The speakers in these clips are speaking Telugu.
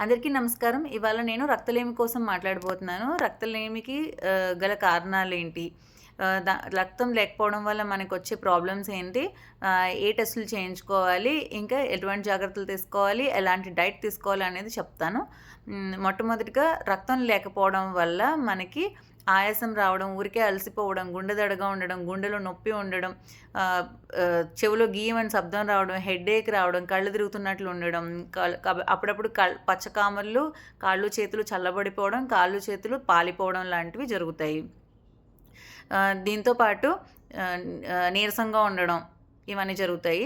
అందరికీ నమస్కారం. ఇవాళ నేను రక్తలేమి కోసం మాట్లాడబోతున్నాను. రక్తలేమికి గల కారణాలు ఏంటి దా రక్తం లేకపోవడం వల్ల మనకు వచ్చే ప్రాబ్లమ్స్ ఏంటి? ఏ టెస్టులు చేయించుకోవాలి? ఇంకా ఎటువంటి జాగ్రత్తలు తీసుకోవాలి? ఎలాంటి డైట్ తీసుకోవాలి అనేది చెప్తాను. మొట్టమొదటిగా రక్తం లేకపోవడం వల్ల మనకి ఆయాసం రావడం ఊరికే అలసిపోవడం గుండె దడగా ఉండడం గుండెలో నొప్పి ఉండడం చెవిలో గీయమని శబ్దం రావడం హెడేక్ రావడం కళ్ళు తిరుగుతున్నట్లు ఉండడం అప్పుడప్పుడు పచ్చకామర్లు కాళ్ళు చేతులు చల్లబడిపోవడం కాళ్ళు చేతులు పాలిపోవడం లాంటివి జరుగుతాయి. దీంతోపాటు దీంతో పాటు నీరసంగా ఉండడం ఇవన్నీ జరుగుతాయి.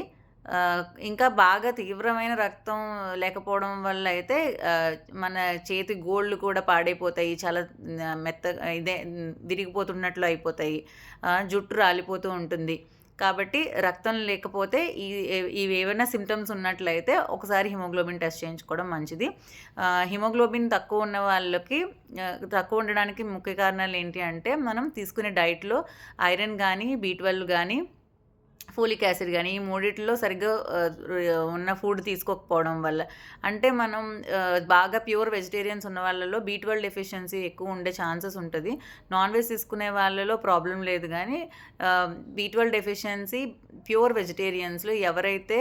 ఇంకా బాగా తీవ్రమైన రక్తం లేకపోవడం వల్ల అయితే మన చేతి గోళ్ళు కూడా పాడైపోతాయి చాలా మెత్త ఇదే విరిగిపోతున్నట్లు అయిపోతాయి జుట్టు రాలిపోతూ ఉంటుంది. కాబట్టి రక్తం లేకపోతే ఈ ఇవి ఏమైనా సిమ్టమ్స్ ఉన్నట్లయితే ఒకసారి హిమోగ్లోబిన్ టెస్ట్ చేయించుకోవడం మంచిది. హిమోగ్లోబిన్ తక్కువ ఉన్న వాళ్ళకి తక్కువ ఉండడానికి ముఖ్య కారణాలు ఏంటి అంటే మనం తీసుకునే డైట్లో ఐరన్ కానీ బీ ట్వెల్వ్ కానీ ఫోలిక్ యాసిడ్ కానీ ఈ మూడిట్లో సరిగ్గా ఉన్న ఫుడ్ తీసుకోకపోవడం వల్ల. అంటే మనం బాగా ప్యూర్ వెజిటేరియన్స్ ఉన్న వాళ్ళలో బీ ట్వెల్వ్ డెఫిషియన్సీ ఎక్కువ ఉండే ఛాన్సెస్ ఉంటుంది. నాన్ వెజ్ తీసుకునే వాళ్ళలో ప్రాబ్లం లేదు కానీ బీ ట్వెల్వ్ డెఫిషియన్సీ ప్యూర్ వెజిటేరియన్స్లో ఎవరైతే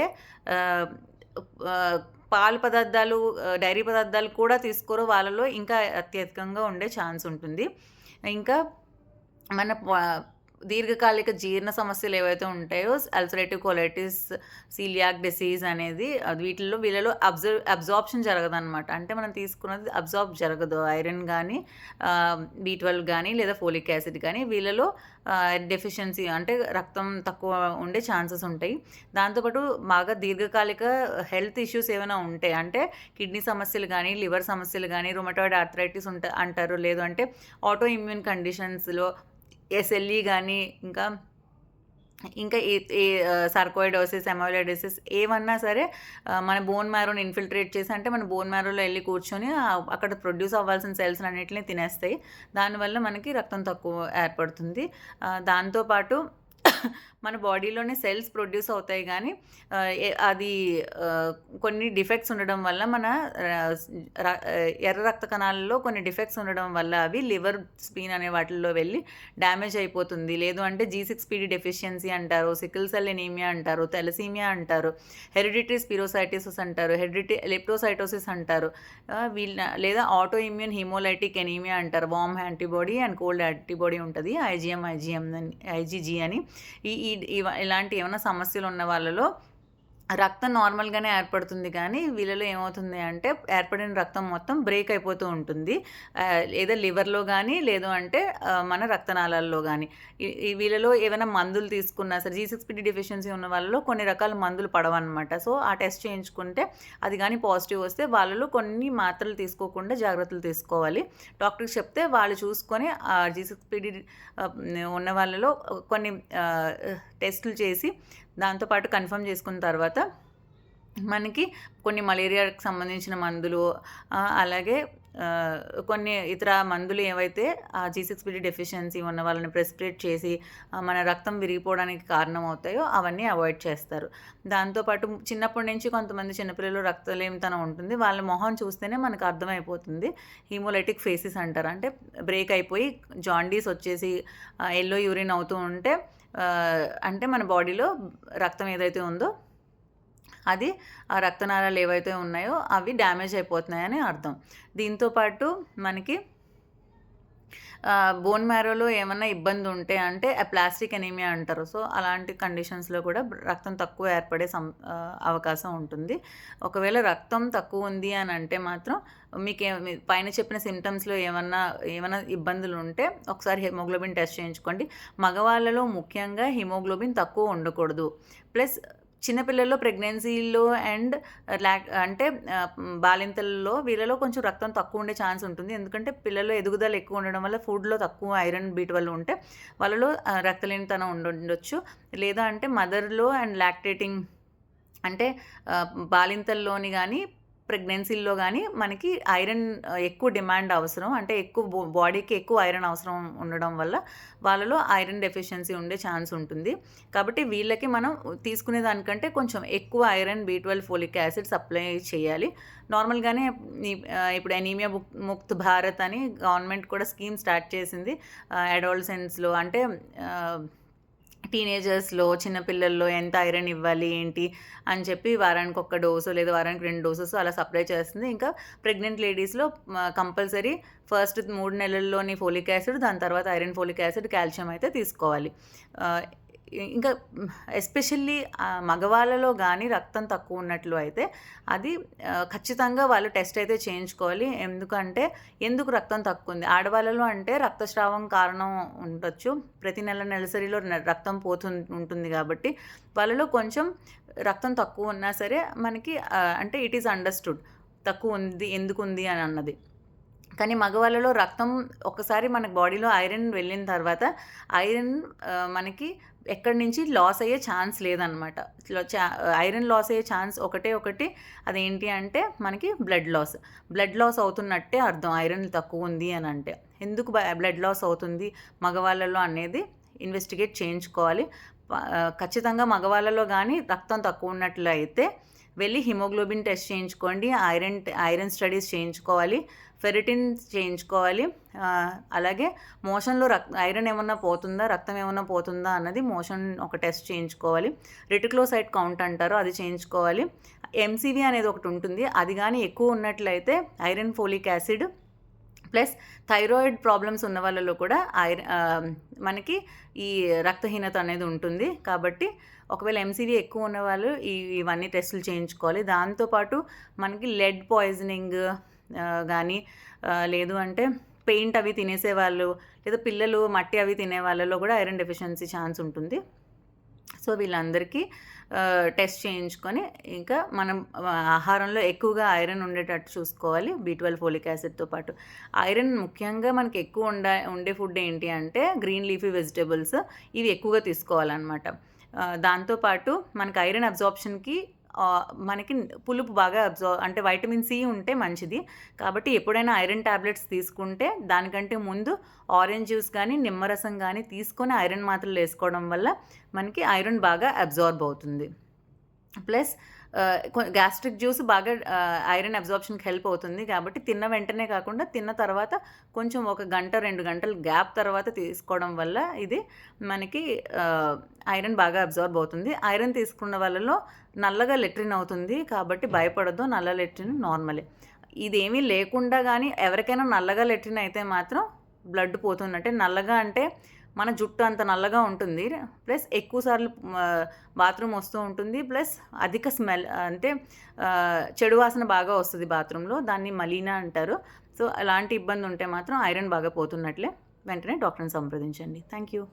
పాలు పదార్థాలు డైరీ పదార్థాలు కూడా తీసుకోరో వాళ్ళలో ఇంకా అత్యధికంగా ఉండే ఛాన్స్ ఉంటుంది. ఇంకా మన దీర్ఘకాలిక జీర్ణ సమస్యలు ఏవైతే ఉంటాయో అల్సరేటివ్ కొలైటిస్ సీలియాక్ డిసీజ్ అనేది వీటిల్లో వీళ్ళలో అబ్జర్వ్ అబ్జార్ప్షన్ జరగదనమాట అంటే మనం తీసుకున్నది అబ్జార్బ్ జరగదు. ఐరన్ కానీ బీ ట్వెల్వ్ కానీ లేదా ఫోలిక్ యాసిడ్ కానీ వీళ్ళలో డెఫిషియన్సీ అంటే రక్తం తక్కువ ఉండే ఛాన్సెస్ ఉంటాయి. దాంతోపాటు బాగా దీర్ఘకాలిక హెల్త్ ఇష్యూస్ ఏమైనా ఉంటాయి అంటే కిడ్నీ సమస్యలు కానీ లివర్ సమస్యలు కానీ రొమటాయిడ్ ఆర్థరైటిస్ ఉంటా అంటారు. లేదు అంటే ఆటో ఇమ్యూన్ కండిషన్స్లో ఎస్ఎల్ఈ కానీ ఇంకా ఇంకా ఏ సర్కోయిడోసిస్ ఎమోలైడోసిస్ ఏమన్నా సరే మన బోన్ మ్యారోని ఇన్ఫిల్ట్రేట్ చేసి అంటే మన బోన్ మ్యారోలో వెళ్ళి కూర్చొని అక్కడ ప్రొడ్యూస్ అవ్వాల్సిన సెల్స్ అన్నింటినీ తినేస్తాయి. దానివల్ల మనకి రక్తం తక్కువ ఏర్పడుతుంది. దాంతోపాటు మన బాడీలోనే సెల్స్ ప్రొడ్యూస్ అవుతాయి కానీ అది కొన్ని డిఫెక్ట్స్ ఉండడం వల్ల మన ఎర్ర రక్త కణాలలో కొన్ని డిఫెక్ట్స్ ఉండడం వల్ల అవి లివర్ స్పీన్ అనే వాటిల్లో వెళ్ళి డ్యామేజ్ అయిపోతుంది. లేదు అంటే జీ సిక్స్ పీడీ డెఫిషియన్సీ అంటారు సికిల్ సెల్ ఎనీమియా అంటారు తెలసీమియా అంటారు హెరిడిటరీ స్పిరోసైటిసిస్ అంటారు హెరిడిటీ లెప్టోసైటోసిస్ అంటారు వీళ్ళ లేదా ఆటో ఇమ్యూన్ హిమోలైటిక్ ఎనీమియా అంటారు warm antibody and cold antibody ఉంటుంది ఐజిఎం ఐజిఎం అని ఐజీజీ అని. ఈ ఇలాంటి ఏమైనా సమస్యలు ఉన్న వాళ్ళలో రక్తం నార్మల్గానే ఏర్పడుతుంది కానీ వీళ్ళలో ఏమవుతుంది అంటే ఏర్పడిన రక్తం మొత్తం బ్రేక్ అయిపోతూ ఉంటుంది. లేదా లివర్లో కానీ లేదు అంటే మన రక్తనాళాల్లో కానీ వీళ్ళలో ఏమైనా మందులు తీసుకున్నా సరే జీ సిక్స్ పిడి డెఫిషియన్సీ ఉన్న వాళ్ళలో కొన్ని రకాల మందులు పడవన్నమాట. సో ఆ టెస్ట్ చేయించుకుంటే అది కానీ పాజిటివ్ వస్తే వాళ్ళలో కొన్ని మాత్రలు తీసుకోకుండా జాగ్రత్తలు తీసుకోవాలి. డాక్టర్కి చెప్తే వాళ్ళు చూసుకొని ఆ జీ సిక్స్ పిడి ఉన్న వాళ్ళలో కొన్ని టెస్టులు చేసి దాంతోపాటు కన్ఫర్మ్ చేసుకున్న తర్వాత మనకి కొన్ని మలేరియాకి సంబంధించిన మందులు అలాగే కొన్ని ఇతర మందులు ఏవైతే ఆ జీ సిక్స్ పిడి డెఫిషియన్సీ ఉన్న వాళ్ళని ప్రెస్క్రైబ్ చేసి మన రక్తం విరిగిపోవడానికి కారణం అవుతాయో అవన్నీ అవాయిడ్ చేస్తారు. దాంతోపాటు చిన్నప్పటి నుంచి కొంతమంది చిన్నపిల్లలు రక్తలేమితనం ఉంటుంది. వాళ్ళ మొహం చూస్తేనే మనకు అర్థమైపోతుంది. హీమోలైటిక్ ఫేసెస్ అంటారు. అంటే బ్రేక్ అయిపోయి జాండీస్ వచ్చేసి ఎల్లో యూరిన్ అవుతూ ఉంటే అంటే మన బాడీలో రక్తం ఏదైతే ఉందో అది ఆ రక్తనాళాలు ఏవైతే ఉన్నాయో అవి డ్యామేజ్ అయిపోతున్నాయని అర్థం. దీంతో పాటు మనకి బోన్ మ్యారోలో ఏమైనా ఇబ్బంది ఉంటే అంటే ప్లాస్టిక్ ఎనీమియా అంటారు. సో అలాంటి కండిషన్స్లో కూడా రక్తం తక్కువ ఏర్పడే సం అవకాశం ఉంటుంది. ఒకవేళ రక్తం తక్కువ ఉంది అని అంటే మాత్రం మీకు మీ పైన చెప్పిన సిమ్టమ్స్లో ఏమన్నా ఏమైనా ఇబ్బందులు ఉంటే ఒకసారి హిమోగ్లోబిన్ టెస్ట్ చేయించుకోండి. మగవాళ్ళలో ముఖ్యంగా హిమోగ్లోబిన్ తక్కువ ఉండకూడదు. ప్లస్ చిన్నపిల్లల్లో ప్రెగ్నెన్సీలో అండ్ లాక్ అంటే బాలింతల్లో వీళ్ళలో కొంచెం రక్తం తక్కువ ఉండే ఛాన్స్ ఉంటుంది. ఎందుకంటే పిల్లల్లో ఎదుగుదల ఎక్కువ ఉండడం వల్ల ఫుడ్లో తక్కువ ఐరన్ బీట్ వల్ల ఉంటే వాళ్ళలో ఆ, రక్తలేనితనం ఉండొచ్చు. లేదా అంటే మదర్లో అండ్ లాక్టేటింగ్ అంటే బాలింతల్లోని కానీ ప్రెగ్నెన్సీల్లో కానీ మనకి ఐరన్ ఎక్కువ డిమాండ్ అవసరం. అంటే ఎక్కువ బాడీకి ఎక్కువ ఐరన్ అవసరం ఉండడం వల్ల వాళ్ళలో ఐరన్ డెఫిషియన్సీ ఉండే ఛాన్స్ ఉంటుంది. కాబట్టి వీళ్ళకి మనం తీసుకునే దానికంటే కొంచెం ఎక్కువ iron B twelve folic acid supply చేయాలి. నార్మల్గానే ఇప్పుడు ఎనీమియా ముక్ ముక్త్ భారత్ అని గవర్నమెంట్ కూడా స్కీమ్ స్టార్ట్ చేసింది. అడాల్సెన్స్లో అంటే టీనేజర్స్లో చిన్నపిల్లల్లో ఎంత ఐరన్ ఇవ్వాలి ఏంటి అని చెప్పి వారానికి ఒక్క డోసు లేదా వారానికి రెండు డోసెస్ అలా సప్లై చేస్తుంది. ఇంకా ప్రెగ్నెంట్ లేడీస్లో కంపల్సరీ ఫస్ట్ మూడు నెలల్లోని ఫోలిక్ యాసిడ్ దాని తర్వాత ఐరన్ ఫోలిక్ యాసిడ్ కాల్షియం అయితే తీసుకోవాలి. ఇంకా ఎస్పెషల్లీ మగవాళ్ళలో కానీ రక్తం తక్కువ ఉన్నట్లు అయితే అది ఖచ్చితంగా వాళ్ళు టెస్ట్ అయితే చేయించుకోవాలి. ఎందుకంటే ఎందుకు రక్తం తక్కువ ఉంది? ఆడవాళ్ళలో అంటే రక్తస్రావం కారణం ఉండొచ్చు. ప్రతి నెల నెలసరిలో రక్తం పోతు ఉంటుంది కాబట్టి వాళ్ళలో కొంచెం రక్తం తక్కువ ఉన్నా సరే మనకి అంటే ఇట్ ఈస్ అండర్స్టూడ్ తక్కువ ఉంది ఎందుకు ఉంది అని అన్నది. కానీ మగవాళ్ళలో రక్తం ఒకసారి మన బాడీలో ఐరన్ వెళ్ళిన తర్వాత ఐరన్ మనకి ఎక్కడి నుంచి లాస్ అయ్యే ఛాన్స్ లేదనమాట ఐరన్ లాస్ అయ్యే ఛాన్స్ ఒకటే ఒకటి అదేంటి అంటే మనకి బ్లడ్ లాస్. బ్లడ్ లాస్ అవుతున్నట్టే అర్థం ఐరన్ తక్కువ ఉంది అని అంటే. ఎందుకు బ్లడ్ లాస్ అవుతుంది? మగవాళ్ళలో అనేది ఇన్వెస్టిగేట్ చేయించుకోవాలి. ఖచ్చితంగా మగవాళ్ళలో కానీ రక్తం తక్కువ ఉన్నట్లు అయితే వెళ్ళి హిమోగ్లోబిన్ టెస్ట్ చేయించుకోండి ఐరన్ ఐరన్ స్టడీస్ చేయించుకోవాలి. ఫెరిటిన్ చేయించుకోవాలి. అలాగే మోషన్లో రక్ ఐరన్ ఏమన్నా పోతుందా రక్తం ఏమన్నా పోతుందా అన్నది మోషన్ ఒక టెస్ట్ చేయించుకోవాలి. రెటిక్లోసైట్ కౌంట్ అంటారు అది చేయించుకోవాలి. ఎంసీవీ అనేది ఒకటి ఉంటుంది. అది కానీ ఎక్కువ ఉన్నట్లయితే iron folic acid plus thyroid problems ఉన్న వాళ్ళలో కూడా ఐరన్ మనకి ఈ రక్తహీనత అనేది ఉంటుంది. కాబట్టి ఒకవేళ ఎంసీవీ ఎక్కువ ఉన్న వాళ్ళు ఈ ఇవన్నీ టెస్టులు చేయించుకోవాలి. దాంతోపాటు మనకి లెడ్ పాయిజనింగ్ కానీ లేదు అంటే పెయింట్ అవి తినేసే వాళ్ళు లేదా పిల్లలు మట్టి అవి తినే వాళ్ళలో కూడా ఐరన్ డెఫిషియన్సీ ఛాన్స్ ఉంటుంది. సో వీళ్ళందరికీ టెస్ట్ చేయించుకొని ఇంకా మనం ఆహారంలో ఎక్కువగా ఐరన్ ఉండేటట్టు చూసుకోవాలి బీ ట్వెల్వ్ ఫోలిక్ యాసిడ్తో పాటు. ఐరన్ ముఖ్యంగా మనకి ఎక్కువ ఉండ ఉండే ఫుడ్ ఏంటి అంటే గ్రీన్ లీఫీ వెజిటేబుల్స్ ఇవి ఎక్కువగా తీసుకోవాలన్నమాట. దాంతోపాటు మనకి ఐరన్ అబ్జార్ప్షన్కి మనకి పులుపు బాగా అబ్జర్వ్ అంటే వైటమిన్ సి ఉంటే మంచిది. కాబట్టి ఎప్పుడైనా ఐరన్ టాబ్లెట్స్ తీసుకుంటే దానికంటే ముందు ఆరెంజ్ జ్యూస్ కానీ నిమ్మరసం కానీ తీసుకొని ఐరన్ మాత్రలు వేసుకోవడం వల్ల మనకి ఐరన్ బాగా అబ్జార్బ్ అవుతుంది. ప్లస్ గ్యాస్ట్రిక్ జ్యూస్ బాగా ఐరన్ అబ్జార్ప్షన్కి హెల్ప్ అవుతుంది కాబట్టి తిన్న వెంటనే కాకుండా తిన్న తర్వాత కొంచెం ఒక గంట రెండు గంటలు గ్యాప్ తర్వాత తీసుకోవడం వల్ల ఇది మనకి ఐరన్ బాగా అబ్జార్బ్ అవుతుంది. ఐరన్ తీసుకున్న వాళ్ళలో నల్లగా లెట్రిన్ అవుతుంది కాబట్టి భయపడద్దు నల్ల లెట్రిన్ నార్మలే ఇదేమీ లేకుండా కానీ ఎవరికైనా నల్లగా లెట్రిన్ అయితే మాత్రం బ్లడ్ పోతుంది అంటే నల్లగా అంటే మన జుట్టు అంత నల్లగా ఉంటుంది. ప్లస్ ఎక్కువసార్లు బాత్రూమ్ వస్తూ ఉంటుంది. ప్లస్ అధిక స్మెల్ అంటే చెడు వాసన బాగా వస్తుంది బాత్రూంలో. దాన్ని మలీనా అంటారు. సో అలాంటి ఇబ్బంది ఉంటే మాత్రం ఐరన్ బాగా పోతున్నట్లే. వెంటనే డాక్టర్ని సంప్రదించండి. Thank you